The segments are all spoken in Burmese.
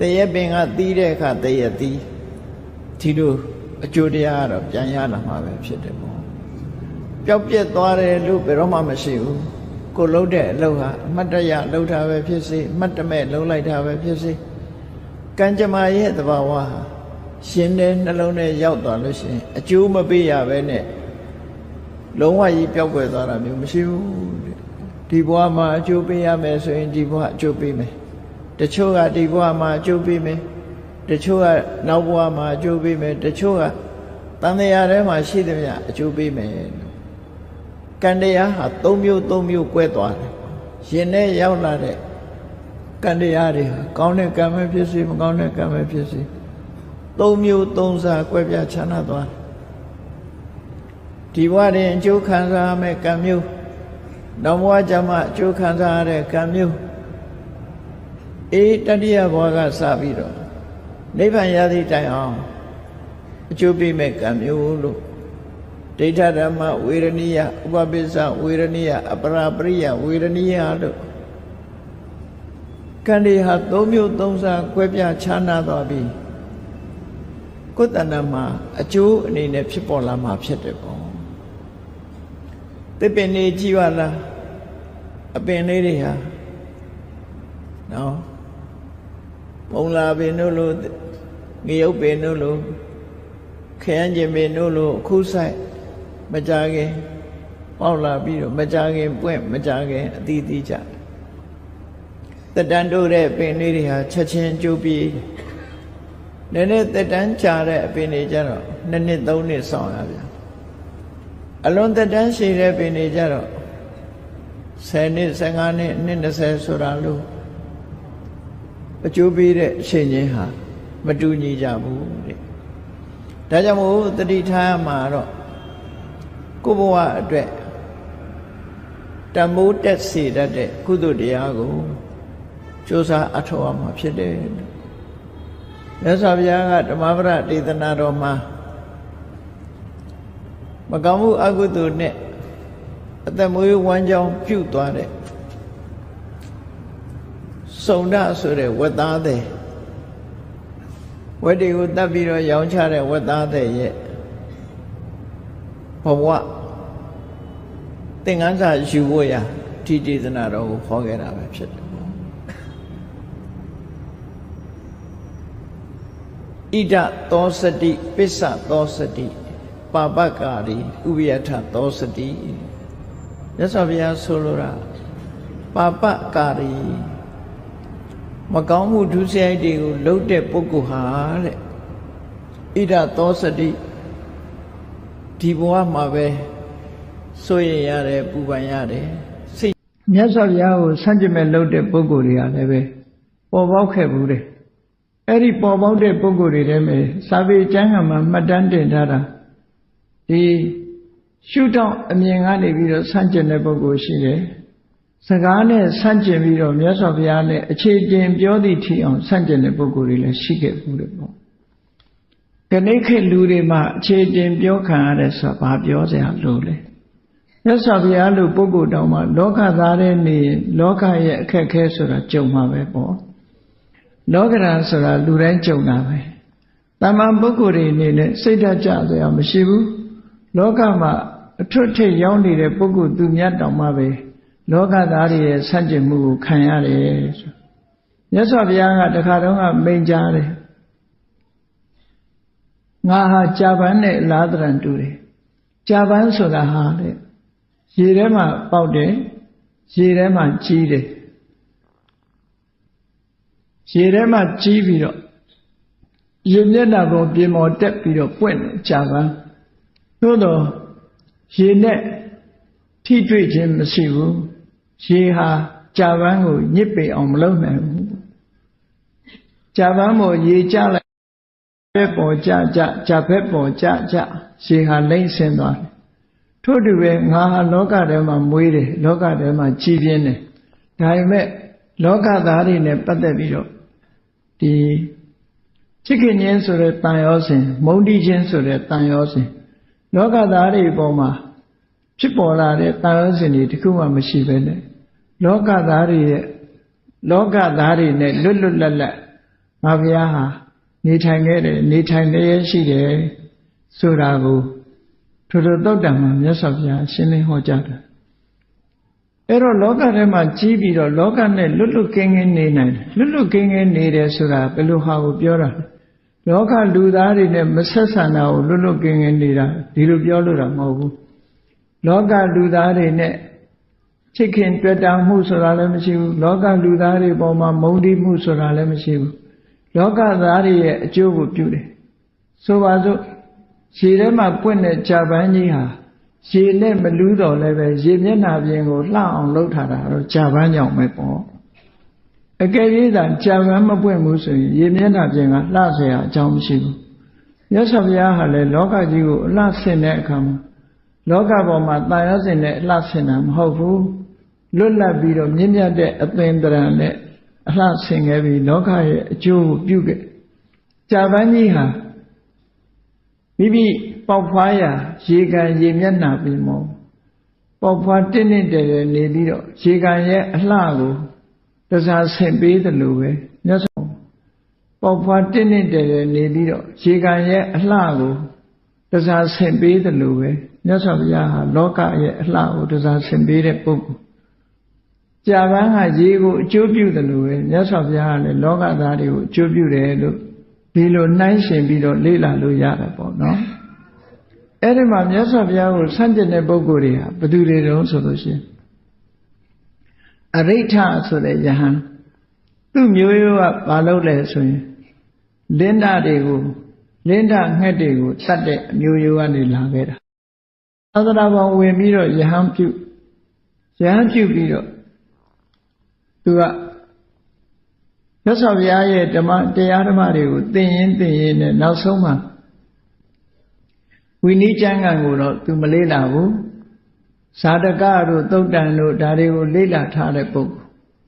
တရက်ပင်ကသီးတဲ့အခါတရက်သီးဒီလိုအကျိုးတရားကတော့ပြန်ရလာမှာပဲဖြစ်တယ်ပေါ့ပျောက်ပြက်သွားတယ်လို့ဘယ်တော့မှမရှိဘူးကိုလှုပ်တဲ့အလုပ်ဟာအမတ်တရလှုပ်တာပဲဖြစ်စေအမတ်တမဲ့လှုပ်လိုက်တာပဲဖြစ်စေကံကြမ္မာရဲ့သဘာဝဟာရှင်တဲ့နှလုံးထဲရောက်သွားလို့ရှိရင်အကျိုးမပေးရပဲနဲ့လုံးဝကြီးပျောက်ကွယ်သွားတာမျိုးမရှိဘူးတဲ့ဒီဘဝမှာအကျိုးပေးရမယ်ဆိုရင်ဒီဘဝအကျိုးပေးမယ် တချို့ကဒီဘဝမှာအကျိုးပေးမယ်တချို့ကနောက်ဘဝမှာအကျိုးပေးမယ်တချို့ကတန်တရားထဲမှာရှိသမျှအကျိုးပေးမယ်လို့ကံတရားဟာ၃မျိုး၃မျိုးကွဲသွားတယ်ရှင်နဲ့ရောက်လာတဲ့ကံတရားတွေဟာကောင်းတဲ့ကံပဲဖြစ်စေမကောင်းတဲ့ကံပဲဖြစ်စေ၃မျိုး၃စားကွဲပြားခြားနားသွားတယ်ဒီဘဝတွင်အကျိုးခံစားရမယ့်ကံမျိုးနောက်ဘဝကျမှအကျိုးခံစားရတဲ့ကံမျိုး အေးတတိယဘဝကစပြီးတော့နိဗ္ဗာန်ရသည့်တိုင်အောင်အကျိုးပေးမဲ့ကံမျိုးလို့ဒိဋ္ဌဓမ္မဝေရဏိယဥပပိစ္ဆဝေရဏိယအပရာပရိယဝေရဏိယလို့ကံတွေဟာ၃မျိုး၃စားကွဲပြားခြားနားသွားပြီးကိုယ်တဏ္ဍမှာအကျိုးအနေနဲ့ဖြစ်ပေါ်လာမှာဖြစ်တယ်ပေါ့တစ်ပင်နေကြည့်ပါလားအပင်လေးတွေဟာနော် ပုံလာပင်တို့လိုငရုတ်ပင်တို့လိုခရမ်းကျင်ပင်တို့လိုအခုဆိုင်မကြခင်ပေါက်လာပြီးတော့မကြခင်ပွင့်မကြခင်အတီးတီးကြတက်တန်းတို့တဲ့ပင်လေးတွေဟာချက်ချင်းကျိုးပြီးနည်းနည်းတက်တန်းကြာတဲ့အပင်တွေကြတော့နှစ်နှစ်သုံးနှစ်ဆောင်ရဗျာအလွန်တက်တန်းရှည်တဲ့ပင်တွေကြတော့10နှစ်15နှစ်နှစ်20ဆိုတာလို့ အကျိုးပေးတဲ့အချိန်ချင်းဟာမတူညီကြဘူးတဲ့ဒါကြောင့်မို့တတိထားမှာတော့ကိုဘဝအတွက်တမိုးတက်စေတတ်တဲ့ကုသိုလ်တရားကိုကြိုးစားအထောက်အမှာဖြစ်တယ်မြတ်စွာဘုရားကဓမ္မပဒဒေသနာတော်မှာမကောင်းမှုအကုသိုလ်နဲ့အသက်မွေးဝမ်းကြောင်းပြုတ်သွားတဲ့ စုံဒဆိုတဲ့ဝက်သားတဲ့ဝက်တွေကိုတတ်ပြီးတော့ရောင်းချတဲ့ဝက်သားတဲ့ရဲ့ဘဝသင်္ကန်းစာယူဖို့ရဒီဒေသနာတော်ကိုခေါ်ခဲ့တာပဲဖြစ်တယ်ပေါ့ဣဒသောစတိပစ္စသောစတိပါပကာရီဥပယထသောစတိမြတ်စွာဘုရားဆိုလိုတာပါပကာရီ မကောင်းမှုဒုစရိုက်တွေကိုလှုပ်တဲ့ပုဂ္ဂိုလ်ဟာတဲ့ဣဒသောစတိဒီဘဝမှာပဲစိုးရင်ရတယ်ပူပန်ရတယ်စိတ်မြတ်စွာဘုရားကိုဆန့်ကျင်မဲ့လှုပ်တဲ့ပုဂ္ဂိုလ်တွေကလည်းပဲပေါ်ပေါက်ခဲ့ဘူးတဲ့အဲ့ဒီပေါ်ပေါက်တဲ့ပုဂ္ဂိုလ်တွေထဲမှာစာပေကျမ်းဂန်မှာမှတ်တမ်းတင်ထားတာဒီရှုထောင့်အမြင်ကနေပြီးတော့ဆန့်ကျင်တဲ့ပုဂ္ဂိုလ်ရှိတယ် စကားနဲ့ဆန့်ကျင်ပြီးတော့မြတ်စွာဘုရားနဲ့အခြေတင်ပြောသည့်ထီအောင်ဆန့်ကျင်တဲ့ပုဂ္ဂိုလ်တွေလည်းရှိခဲ့ဘူးလေပေါ့ခဏိခေလူတွေမှာအခြေတင်ပြောခံရတဲ့ဆိုတာဘာပြောစရာလို့လဲမြတ်စွာဘုရားလိုပုဂ္ဂိုလ်တောင်မှလောကသားတဲ့နေလောကရဲ့အခက်အခဲဆိုတာကြုံမှာပဲပေါ့လောကရန်ဆိုတာလူတိုင်းကြုံတာပဲတမန်ပုဂ္ဂိုလ်တွေအနေနဲ့စိတ်ဓာတ်ကြစရာမရှိဘူးလောကမှာအထွတ်ထိပ်ရောက်နေတဲ့ပုဂ္ဂိုလ်သူမြတ်တောင်မှပဲ လောကသားတွေရဲ့ဆန့်ကျင်မှုကိုခံရတယ်ဆိုမြတ်စွာဘုရားကတခါတော့ကမိန်ကြားတယ်ငါဟာကြာပန်းနဲ့လာသရံတူတယ်ကြာပန်းဆိုတာဟာတဲ့ရေထဲမှာပေါက်တယ်ရေထဲမှာကြီးတယ်ရေထဲမှာကြီးပြီးတော့ရေမျက်နှာပေါ်ပြင်ပေါ်တက်ပြီးတော့ပွင့်တယ်ကြာပန်းသို့တော့ရေနဲ့ထိတွေ့ခြင်းမရှိဘူး ရေဟာကြာပန်းကိုညစ်ပေအောင်မလုပ်နိုင်ဘူးကြာပန်းပေါ်ရေကျလိုက်ဘက်ပေါ်ကြကြကြာဘက်ပေါ်ကြကြရေဟာလိမ့်ဆင်းသွားတယ်ထို့တူပဲငါဟာလောကထဲမှာမွေးတယ်လောကထဲမှာကြီးပြင်းတယ်ဒါပေမဲ့လောကသားတွေနဲ့ပတ်သက်ပြီးတော့ဒီချစ်ခင်ခြင်းဆိုတဲ့တန်ရောစဉ်မုန်းတီးခြင်းဆိုတဲ့တန်ရောစဉ်လောကသားတွေပေါ်မှာ ဖြစ်ပေါ်လာတဲ့တန်ရောစဉ်တွေတခုမှမရှိပဲနဲ့လောကသားတွေရဲ့လောကသားတွေနဲ့လွတ်လွတ်လပ်လပ်ငါဘုရားဟာနေထိုင်ခဲ့တယ်နေထိုင်လျက်ရှိတယ်ဆိုတာကိုထိုထိုတုတ်တံမှာမြတ်စွာဘုရားရှင်းလင်းဟောကြားတယ်အဲ့တော့လောကထဲမှာကြီးပြီးတော့လောကနဲ့လွတ်လွတ်ကင်းကင်းနေနိုင်တယ်လွတ်လွတ်ကင်းကင်းနေတယ်ဆိုတာဘယ်လိုဟာကိုပြောတာလဲလောကလူသားတွေနဲ့မဆက်ဆံတာကိုလွတ်လွတ်ကင်းကင်းနေတာဒီလိုပြောလို့တာမဟုတ်ဘူး လောကလူသားတွေနဲ့ချစ်ခင်တွေ့တာမှုဆိုတာလည်းမရှိဘူးလောကလူသားတွေပေါ်မှာမုန်းတိမှုဆိုတာလည်းမရှိဘူးလောကသားတွေရဲ့အကျိုးကိုပြုတယ်ဆိုပါစို့ရေထဲမှာပွင့်တဲ့ဂျပန်ကြီးဟာရေနဲ့မလူးတော့လည်းပဲရေမျက်နှာပြင်ကိုလှအောင်လှုပ်ထားတာတော့ဂျပန်ကြောင့်ပဲပေါ့အကယ်၍သာဂျပန်မပွင့်ဘူးဆိုရင်ရေမျက်နှာပြင်ကလှเสียအကြောင်းမရှိဘူးမြတ်စွာဘုရားဟာလည်းလောကကြီးကိုအလှဆင်တဲ့အခါမှာ လောကပေါ်မှာတာယာစင်တဲ့အလှဆင်တာမဟုတ်ဘူးလွတ်လပ်ပြီးတော့မြင့်မြတ်တဲ့အသင်္တရံနဲ့အလှဆင်ခဲ့ပြီးလောကရဲ့အကျိုးကိုပြုခဲ့ဂျပန်ကြီးဟာမိမိပေါက်ဖွားရာရေကန်ရေမျက်နှာပြင်မောပေါက်ဖွားတင်းတင်းတယ်တယ်နေပြီးတော့ရေကန်ရဲ့အလှကိုတစားဆင်ပေးတယ်လို့ပဲမြတ်စွာပေါက်ဖွားတင်းတင်းတယ်တယ်နေပြီးတော့ရေကန်ရဲ့အလှကိုတစားဆင်ပေးတယ်လို့ပဲ မြတ်စွာဘုရားဟာလောကရဲ့အလှကိုတစားဆင်ပေးတဲ့ပုဂ္ဂိုလ်ကြာပန်းကရေကိုအကျိုးပြုတယ်လို့ပဲမြတ်စွာဘုရားကလည်းလောကသားတွေကိုအကျိုးပြုတယ်လို့ဒီလိုနှိုင်းရှင်ပြီးတော့လေ့လာလို့ရတယ်ပေါ့နော်အဲ့ဒီမှာမြတ်စွာဘုရားကိုဆန့်ကျင်တဲ့ပုဂ္ဂိုလ်တွေဟာဘယ်သူတွေတုံးဆိုလို့ရှိရင်အရိဋ္ဌဆိုတဲ့ယဟန်သူ့မျိုးရိုးကဘာလုပ်လဲဆိုရင်လင်းတာတွေကိုလင်းတာငှက်တွေကိုတတ်တဲ့အမျိုးရိုးကနေလာခဲ့တာ သာသနာ့ဘောင်ဝင်ပြီးတော့ယဟန်ပြုယဟန်ပြုပြီးတော့သူကမြတ်စွာဘုရားရဲ့ဓမ္မတရားဓမ္မတွေကိုသင်ရင်သင်ရင်နဲ့နောက်ဆုံးမှာဝိနည်းကျမ်းဂန်ကိုတော့သူမလေးလာဘူးဇာတကတို့သုတ်တန်တို့ဒါတွေကိုလေးလာထားတဲ့ပုဂ္ဂိုလ်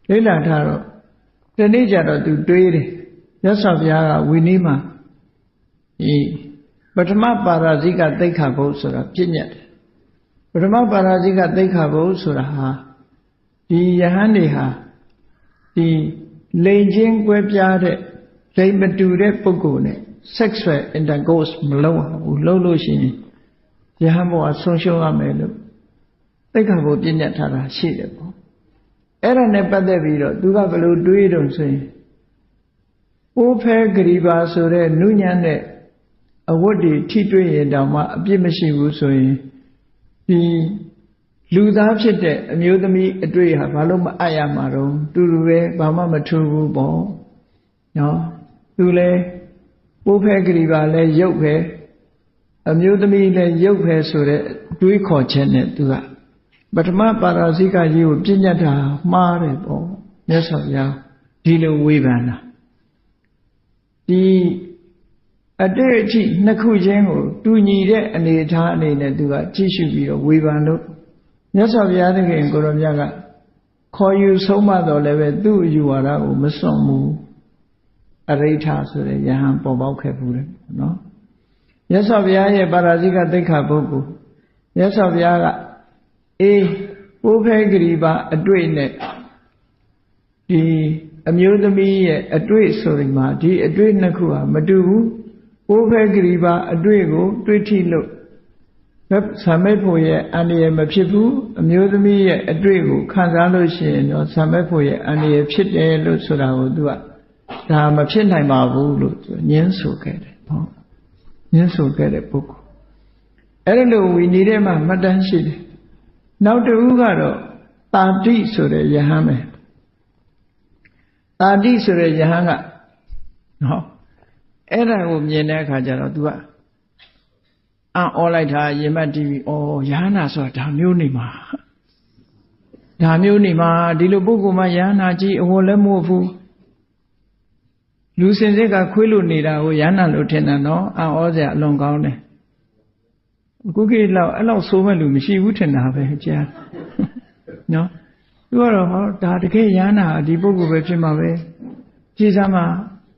လေးလာထားတော့ဒီနေ့ကျတော့သူတွေးတယ်မြတ်စွာဘုရားကဝိနည်းမှာဒီပထမပါရာဇိကသိက္ခာပုဒ်ဆိုတာပြည့်ညတ်တယ် ပထမပါရာဇိကသိက္ခာပုဒ်ဆိုတာဟာဒီယဟန်တွေဟာဒီလိန်ချင်းကွဲပြားတဲ့လိန်မတူတဲ့ပုဂ္ဂိုလ်နဲ့ sexual intercourse မလုပ်ရဘူးလုပ်လို့ရှိရင်ယဟန်ဘောကဆုံးရှုံးရမယ်လို့သိက္ခာပုဒ်ပြည့်ညတ်ထားတာရှိတယ်ပေါ့အဲ့ဒါနဲ့ပတ်သက်ပြီးတော့သူကဘယ်လိုတွေးတုံဆိုရင်အိုးဖဲဂရီပါဆိုတဲ့နုညံ့တဲ့အဝတ်တွေထိတွေ့ရင်တောင်မှအပြစ်မရှိဘူးဆိုရင် ဒီလူသားဖြစ်တဲ့အမျိုးသမီးအတွေ့ဟာဘာလို့မအပ်ရမှာတော့တူတူပဲဘာမှမထူဘူးပေါ့နော်သူလဲပိုးဖဲဂရီပါလဲရုပ်ပဲအမျိုးသမီးလဲရုပ်ပဲဆိုတဲ့တွေးခေါ်ချက်နဲ့သူကပထမပါရာဇိကကြီးကိုပြည့်ညတ်တာမှားတယ်ပေါ့မြတ်စွာဘုရားဒီလိုဝေဖန်တာဒီ အတိတ်အထိနှစ်ခုချင်းကိုတူညီတဲ့အနေအထားအနေနဲ့သူကကြည့်ရှုပြီးတော့ဝေဖန်လို့မြတ်စွာဘုရားသခင်ကိုရောမြတ်ကခေါ်ယူဆုံးမတော်လည်းပဲသူ့အယူဝါဒကိုမစွန့်ဘူးအရိဋ္ဌဆိုတဲ့ယဟန်ပေါ်ပေါက်ခဲ့ဘူးတယ်နော်မြတ်စွာဘုရားရဲ့ပါရာဇိကသိက္ခာပုဂ္ဂိုလ်မြတ်စွာဘုရားကအေးပိုးဖဲဂရီပါအတွေ့နဲ့ဒီအမျိုးသမီးရဲ့အတွေ့ဆိုရင်မှာဒီအတွေ့နှစ်ခုဟာမတူဘူး ပိုးဖဲဂရီပါအတွေ့ကို တွေ့ထိလို့ဆံမဲ့ဖို့ရဲ့အန္တရာယ်မဖြစ်ဘူးအမျိုးသမီးရဲ့အတွေ့ကိုခံစားလို့ရှိရင်တော့ဆံမဲ့ဖို့ရဲ့အန္တရာယ်ဖြစ်တယ်လို့ဆိုတာကိုသူကဒါမဖြစ်နိုင်ပါဘူးလို့သူညင်းဆိုခဲ့တယ်ပေါ့ညင်းဆိုခဲ့တဲ့ပုဂ္ဂိုလ်အဲ့ဒါလို့ဝီနေတဲ့မှာမှတ်တမ်းရှိတယ်နောက်တစ်ဦးကတော့တာတိဆိုတဲ့ယဟန်ပဲတာတိဆိုတဲ့ယဟန်ကနော် အဲ့ဒါကိုမြင်တဲ့အခါကျတော့ तू ကအံ့ဩလိုက်တာရင်မတ်တီးပြီးဩယဟနာဆိုတာဒါမျိုးနေမှာဒါမျိုးနေမှာဒီလိုပုဂ္ဂိုလ်မှယဟနာကြီးအဝလည်းမဟုတ်ဘူးလူစင်စစ်ကခွေးလို့နေတာကိုယဟနာလို့ထင်တယ်နော်အံ့ဩစရာအလွန်ကောင်းတယ်အခုခေတ်လောက်အဲ့လောက်ဆိုးမဲ့လူမရှိဘူးထင်တာပဲကြားနော်သူကတော့ဟောဒါတကယ်ယဟနာဒီပုဂ္ဂိုလ်ပဲဖြစ်မှာပဲကြည်စားမှာ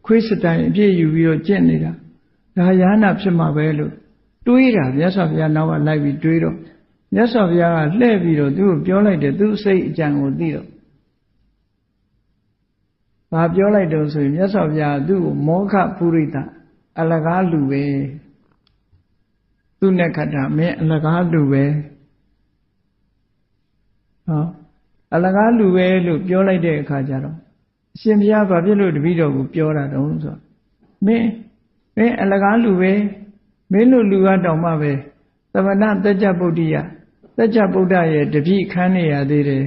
ခွေးစတိုင်အပြည့်ယူပြီးတော့ကျင့်နေတာဒါယဟနာဖြစ်မှာပဲလို့တွေးတာမြတ်စွာဘုရားနောက်ကလိုက်ပြီးတွေးတော့မြတ်စွာဘုရားကလှည့်ပြီးတော့သူ့ကိုပြောလိုက်တယ်သူ့စိတ်အကြံကိုသိတော့ဘာပြောလိုက်တော့ဆိုရင်မြတ်စွာဘုရားသူ့ကိုမောခပုရိသအလကားလူပဲသူနဲ့ခတ္တမင်းအလကားလူပဲဟောအလကားလူပဲလို့ပြောလိုက်တဲ့အခါကျတော့ အရှင်ဘုရားဘာဖြစ်လို့တပည့်တော်ကိုပြောတာတုံးဆိုတော့မင်းမင်းအလကားလူပဲမင်းတို့လူကတောင်မှပဲသမဏတက်ကြဗုဒ္ဓိယတက်ကြဗုဒ္ဓရဲ့တပည့်ခန်းနေရသေးတယ်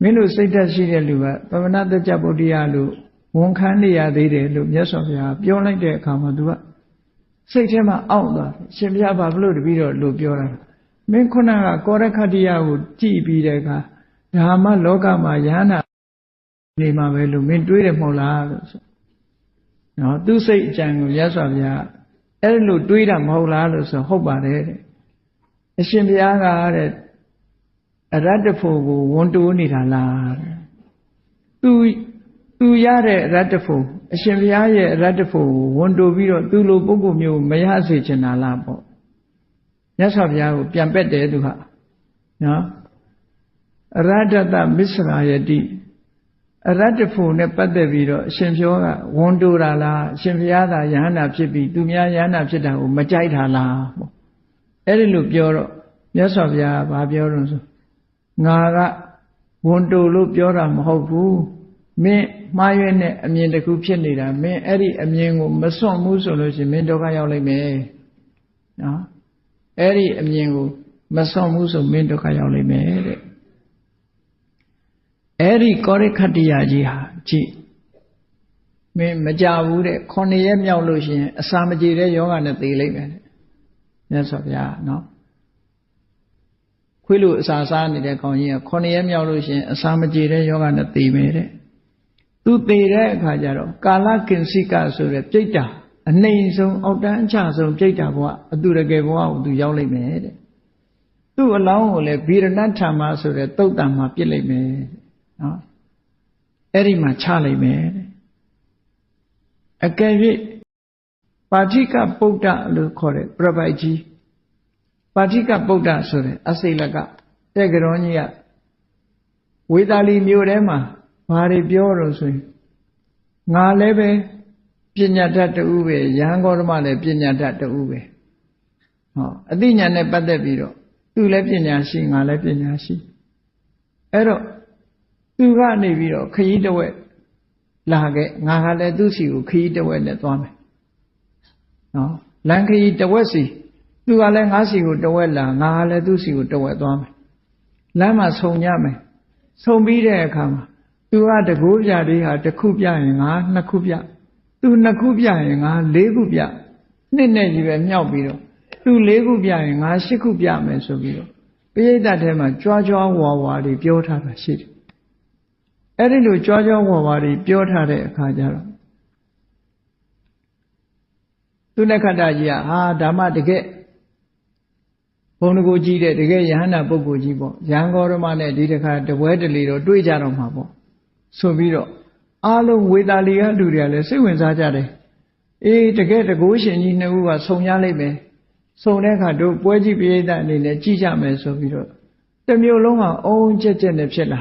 မင်းတို့စိတ်ဓာတ်ရှိတဲ့လူကသမဏတက်ကြဗုဒ္ဓိယလို့ဝန်ခံနေရသေးတယ်လို့မြတ်စွာဘုရားပြောလိုက်တဲ့အခါမှာသူကစိတ်ထဲမှာအောင့်သွားတယ်ရှင်ဘုရားဘာဖြစ်လို့တပည့်တော်လို့ပြောတာမင်းခုနကကောရခတ္တိယကိုကြည်ပြီးတဲ့အခါဒါမှလောကမှာယန္နာနေမှာပဲလို့မင်းတွေးတယ်မဟုတ်လားလို့ဆိုနော်သူစိတ်အကြံကိုမြတ်စွာဘုရားအဲ့လိုတွေးတာမဟုတ်လားလို့ဆိုဟုတ်ပါတယ်တဲ့အရှင်ဘုရားကတဲ့အရတ္တဖို့ကိုဝန်တိုးနေတာလားတဲ့သူသူရတဲ့အရတ္တဖို့အရှင်ဘုရားရဲ့အရတ္တဖို့ကိုဝန်တိုးပြီးတော့သူလိုပုဂ္ဂိုလ်မျိုးမရစေချင်တာလားပေါ့မြတ်စွာဘုရားကိုပြန်ပက်တယ်သူကနော်အရတ္တမစ္စရာယတိ အရတ္တဖို့နဲ့ပတ်သက်ပြီးတော့အရှင်ဘုရားကဝန်တိုးတာလားအရှင်ဘုရားသာယဟန္တာဖြစ်ပြီးသူများယဟန္တာဖြစ်တာကိုမကြိုက်တာလားပေါ့အဲ့ဒီလိုပြောတော့မြတ်စွာဘုရားကဘာပြောလို့ဆိုငါကဝန်တိုလို့ပြောတာမဟုတ်ဘူးမင်းမှားရွေးနဲ့အမြင်တစ်ခုဖြစ်နေတာမင်းအဲ့ဒီအမြင်ကိုမစွန့်ဘူးဆိုလို့ရှိရင်မင်းဒုက္ခရောက်လိမ့်မယ်နော်အဲ့ဒီအမြင်ကိုမစွန့်ဘူးဆိုမင်းဒုက္ခရောက်လိမ့်မယ်တဲ့ အဲ့ဒီကောရိခတ္တိယကြီးဟာကြည့်မင်းမကြဘူးတဲ့ခုနှစ်ရက်မြောက်လို့ရှိရင်အစာမကြေတဲ့ယောဂနဲ့သေလိမ့်မယ်တဲ့မြတ်စွာဘုရားနော်ခွေးလိုအစာစားနေတဲ့ကောင်ကြီးကခုနှစ်ရက်မြောက်လို့ရှိရင်အစာမကြေတဲ့ယောဂနဲ့သေမယ်တဲ့သူသေတဲ့အခါကျတော့ကာလကင်စိကဆိုတဲ့ပြိတ္တာအနှိမ်ဆုံးအောက်တန်းအချဆုံးပြိတ္တာဘဝအတူတကယ်ဘဝကိုသူရောက်လိမ့်မယ်တဲ့သူ့အလောင်းကိုလည်းဗီရဏထာမဆိုတဲ့တုတ်တံမှာပြစ်လိုက်မယ် နော်အဲ့ဒီမှာချလိုက်မယ်တဲ့အကယ်၍ပါဠိကပုဒ္ဒလို့ခေါ်တဲ့ပြပိုက်ကြီးပါဠိကပုဒ္ဒဆိုတဲ့အစိလကတဲ့ကတော်ကြီးကဝေသာလီမြို့ထဲမှာဘာတွေပြောတော့ဆိုရင်ငါလည်းပဲပညာတတ်တူပဲရဟန်းဂေါတမလည်းပညာတတ်တူပဲဟောအသိဉာဏ်နဲ့ပတ်သက်ပြီးတော့သူလည်းပညာရှိငါလည်းပညာရှိအဲ့တော့ သူကနေပြီးတော့ခရီးတဝက်လာခဲ့ငါကလည်းသူ့စီကိုခရီးတဝက်နဲ့သွားမယ်နော်လမ်းခရီးတဝက်စီသူကလည်းငါစီကိုတဝက်လာငါကလည်းသူ့စီကိုတဝက်သွားမယ်လမ်းမှာဆုံကြမယ်ဆုံပြီးတဲ့အခါမှာသူကတကိုးပြလေးဟာတစ်ခုပြရင်ငါနှစ်ခုပြသူနှစ်ခုပြရင်ငါလေးခုပြနှစ်နဲ့ကြီးပဲမြောက်ပြီးတော့သူလေးခုပြရင်ငါရှစ်ခုပြမယ်ဆိုပြီးတော့ပိဋကတ်ထဲမှာကြွားကြွားဝါဝါတွေပြောထားတာရှိတယ် အဲ့ဒီလိုကြွားကြွားဝါဝါတွေပြောထားတဲ့အခါကျတော့သူနခတ္တကြီးကဟာဓမ္မတကယ်ဘုံတကူကြီးတဲ့တကယ်ယဟန္တာပုဂ္ဂိုလ်ကြီးပေါ့ရန်ကောရမနဲ့ဒီတခါတပွဲတလီတော့တွေ့ကြတော့မှာပေါ့ဆိုပြီးတော့အားလုံးဝေတာလီကလူတွေကလည်းစိတ်ဝင်စားကြတယ်အေးတကယ်တကူရှင်ကြီးနှစ်ဦးကဆုံရလိမ့်မယ်ဆုံတဲ့အခါတို့ပွဲကြီးပိဋကအနေနဲ့ကြည်ကြမယ်ဆိုပြီးတော့တမျိုးလုံးကအုံကြက်ကြက်နဲ့ဖြစ်လာ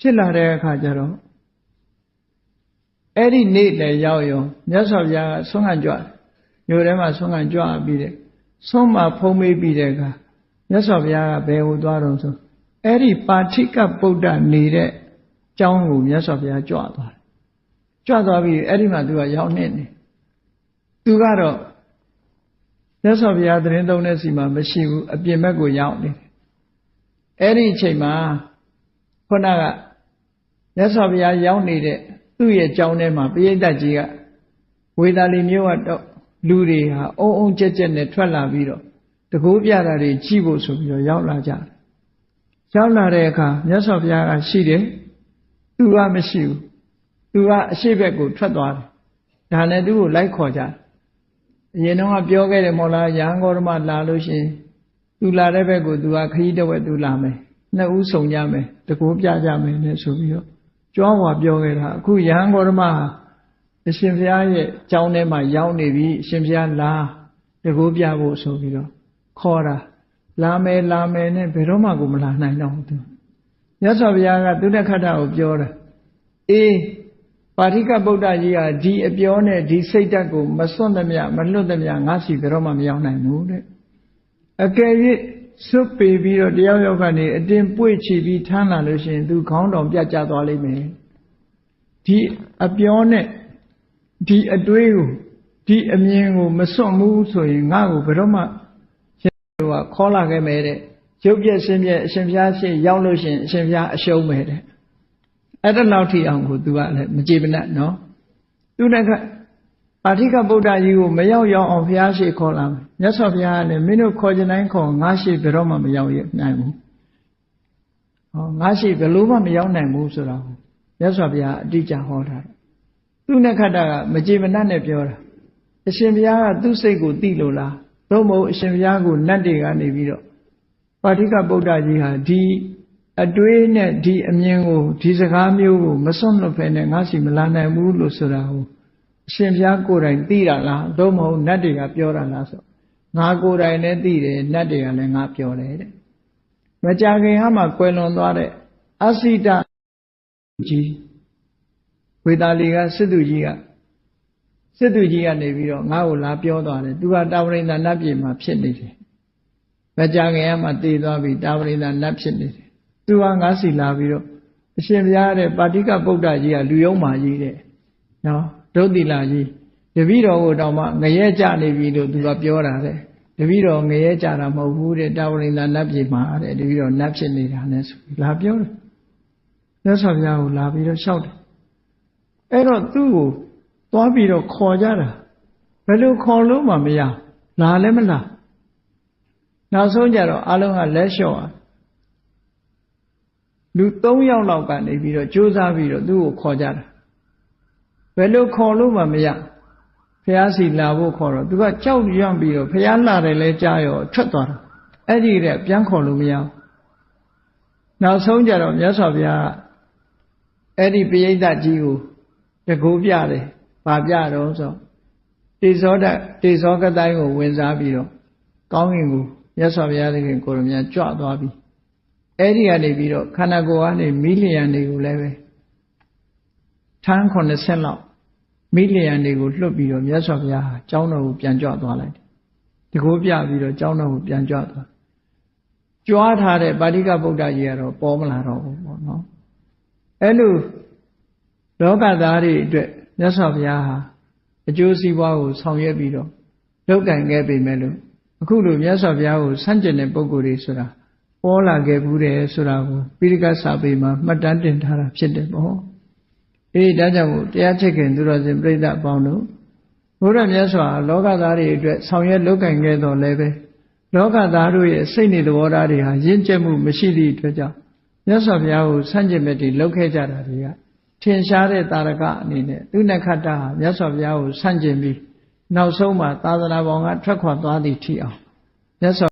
ဖြစ်လာတဲ့အခါကျတော့အဲ့ဒီနေ့လည်းရောက်ရောမြတ်စွာဘုရားကဆွမ်းခံကြွမြို့ထဲမှာဆွမ်းခံကြွပြီးတဲ့ဆွမ်းမှာဖုံးမေးပြီးတဲ့အခါမြတ်စွာဘုရားကဘယ်ဟိုသွားတော့ဆိုအဲ့ဒီပါဋိကပုဒ္ဒနေတဲ့ကျောင်းကိုမြတ်စွာဘုရားကြွသွားတယ်ကြွသွားပြီးအဲ့ဒီမှာသူကရောက်နေနေသူကတော့မြတ်စွာဘုရားသတင်းသုံးတဲ့စီမှာမရှိဘူးအပြင်ဘက်ကိုရောက်နေတယ်အဲ့ဒီအချိန်မှာခုနက မြတ်စွာဘုရားရောက်နေတဲ့သူ့ရဲ့ကြောင်းထဲမှာပိဋကတ်ကြီးကဝေသာလီမျိုးကတော့လူတွေဟာအုံအုံကြက်ကြက်နဲ့ထွက်လာပြီးတော့တကူပြတာတွေကြည့်ဖို့ဆိုပြီးတော့ရောက်လာကြတယ်ရောက်လာတဲ့အခါမြတ်စွာဘုရားကရှိတယ်သူကမရှိဘူးသူကအရှိဘက်ကိုထွက်သွားတယ်ဒါနဲ့သူ့ကိုလိုက်ခေါ်ကြတယ်အရင်တော့ပြောခဲ့တယ်မို့လားရဟန်းဂေါရမလာလို့ရှိရင်သူလာတဲ့ဘက်ကိုသူကခရီးတဝက်သူလာမယ်နှစ်ဦးဆုံကြမယ်တကူပြကြမယ်နဲ့ဆိုပြီးတော့ ကြွားဝါပြောခဲ့တာအခုရဟန်းဂေါရမအရှင်ဘုရားရဲ့ကျောင်းထဲမှာရောက်နေပြီအရှင်ဘုရားလာတကူပြဖို့ဆိုပြီးတော့ခေါ်တာလာမယ်လာမယ်နဲ့ဘယ်တော့မှကိုမလာနိုင်တော့ဘူးသူမြတ်စွာဘုရားကသူတက္ခတကိုပြောတာအေးပါဠိကဗုဒ္ဓကြီးဟာဒီအပြောနဲ့ဒီစိတ်ဓာတ်ကိုမစွန့်သမျှမလွတ်သမျှငါစီဘယ်တော့မှမရောက်နိုင်ဘူးတဲ့အကယ်၍ စွတ်ပေပြီးတော့တယောက်ယောက်ကနေအတင်းပွေ့ချပြီးထမ်းလာလို့ရှိရင်သူခေါင်းတော်ပြတ်ကျသွားလိမ့်မယ်ဒီအပြောနဲ့ဒီအတွေးကိုဒီအမြင်ကိုမစွန့်ဘူးဆိုရင်ငါ့ကိုဘယ်တော့မှရှင်ကခေါ်လာခဲ့မယ်တဲ့ရုပ်ပြည့်စင်းပြည့်အရှင်ဘုရားရှိရောက်လို့ရှိရင်အရှင်ဘုရားအရှုံးမယ်တဲ့အဲ့ဒါလောက်ထိအောင်ကိုသူကလည်းမကြည်မနက်နော်သူနဲ့က ပါဠိကဗုဒ္ဓကြီးကိုမရောက်ရောက်အောင်ဘုရားရှိခေါ်လာမယ်မြတ်စွာဘုရားကလည်းမင်းတို့ခေါ်ချင်တိုင်းခေါ်ငါရှိဘယ်တော့မှမရောက်ရနိုင်ဘူးဟောငါရှိဘယ်လို့မှမရောက်နိုင်ဘူးဆိုတာကိုမြတ်စွာဘုရားအတိအကျဟောထားတယ်သူနဲ့ခတ္တကမကြည်မနက်နဲ့ပြောတာအရှင်ဘုရားကသူ့စိတ်ကိုသိလို့လားသို့မဟုတ်အရှင်ဘုရားကိုနတ်တွေကနေပြီးတော့ပါဠိကဗုဒ္ဓကြီးဟာဒီအတွေးနဲ့ဒီအမြင်ကိုဒီစကားမျိုးကိုမစွန့်လွတ်ဖဲနဲ့ငါစီမလာနိုင်ဘူးလို့ဆိုတာကို အရှင်ဘုရားကိုယ်တိုင်သိတာလားသို့မဟုတ်နတ်တွေကပြောတာလားဆိုငါကိုယ်တိုင်လည်းသိတယ်နတ်တွေကလည်းငါပြောတယ်တဲ့မကြခင်ဟာမှကွယ်လွန်သွားတဲ့အစိတကြီးဝေသာလီကစစ်သူကြီးကစစ်သူကြီးကနေပြီးတော့ငါ့ကိုလာပြောသွားတယ်သူကတာဝရိန္ဒနတ်ပြည်မှာဖြစ်နေတယ်မကြခင်ကမှတည်သွားပြီတာဝရိန္ဒနတ်ဖြစ်နေတယ်သူကငါစီလာပြီးတော့အရှင်ဘုရားတဲ့ပါတိကဗုဒ္ဓကြီးကလူယုံမာကြီးတဲ့နော် ဒုတိလာကြီးတပည့်တော်ကိုတောင်မှငရဲကြနေပြီလို့သူကပြောတာတဲ့တပည့်တော်ငရဲကြတာမဟုတ်ဘူးတဲ့တာဝရိန္ဒနတ်ပြည်မှာတဲ့တပည့်တော်နတ်ဖြစ်နေတာနဲ့ဆိုပြီးလာပြောတယ်မြတ်စွာဘုရားကိုလာပြီးတော့လျှောက်တယ်အဲ့တော့သူ့ကိုသွားပြီးတော့ခေါ်ကြတာဘယ်လိုခေါ်လို့မှမရလာလည်းမလာနောက်ဆုံးကြတော့အလုံးကလက်လျှော့อ่ะလူ3ယောက်လောက်ကနေပြီးတော့ကြိုးစားပြီးတော့သူ့ကိုခေါ်ကြတာ ဘယ်လိုခေါ်လို့မှမရဖះစီလာဖို့ခေါ်တော့သူကကြောက်ရွံ့ပြီးတော့ဖះလာတယ်လဲကြားရောထွက်သွားတာအဲ့ဒီတဲ့ပြန်ခေါ်လို့မရဘူးနောက်ဆုံးကြတော့မြတ်စွာဘုရားအဲ့ဒီပိဋကကြီးကိုတကူပြတယ်။ဘာပြတော့ဆိုတေဇောဒတေဇောကတိုင်းကိုဝင်စားပြီးတော့ကောင်းကင်ကိုမြတ်စွာဘုရားသခင်ကိုရမြတ်ကြွသွားပြီ။အဲ့ဒီကနေပြီးတော့ခန္ဓာကိုယ်ကနေမိလျံတွေကိုလည်းပဲ ထန်း90လောက်မိလျံတွေကိုလွတ်ပြီးတော့မြတ်စွာဘုရားဟာကျောင်းတော်ကိုပြန်ကြွသွားလိုက်တယ်။တကူပြပြီးတော့ကျောင်းတော်ကိုပြန်ကြွသွား။ကြွားထားတဲ့ပါဠိကဗုဒ္ဓကြီးကတော့ပေါ်မလာတော့ဘူးပေါ့နော်။အဲ့လိုလောကသားတွေအတွက်မြတ်စွာဘုရားဟာအကျိုးစီးပွားကိုဆောင်ရွက်ပြီးတော့လုပ်ကင်ခဲ့ပေမဲ့လို့အခုလိုမြတ်စွာဘုရားကိုဆန့်ကျင်တဲ့ပုဂ္ဂိုလ်တွေဆိုတာပေါ်လာခဲ့ဘူးတယ်ဆိုတာကိုပိဋကစာပေမှာမှတ်တမ်းတင်ထားတာဖြစ်တယ်ပေါ့ အေးဒါကြောင့်မို့တရားချစ်ခင်သူတော်စင်ပြိဿအပေါင်းတို့ဘုရားမြတ်စွာလောကသားတွေအတွက်ဆောင်ရွက်လုပ်ကင်ခဲ့တော်လည်းပဲလောကသားတို့ရဲ့စိတ်နေသဘောထားတွေဟာရင့်ကျက်မှုမရှိသည့်အတွက်ကြောင့်မြတ်စွာဘုရားကိုဆန့်ကျင်မဲ့တွေလုပ်ခဲ့ကြတာတွေကထင်ရှားတဲ့တာရကအနေနဲ့သူနခတ္တဟာမြတ်စွာဘုရားကိုဆန့်ကျင်ပြီးနောက်ဆုံးမှာသာသနာပေါင်းကထွက်ခွာသွားသည့်ထိအောင်မြတ်စွာ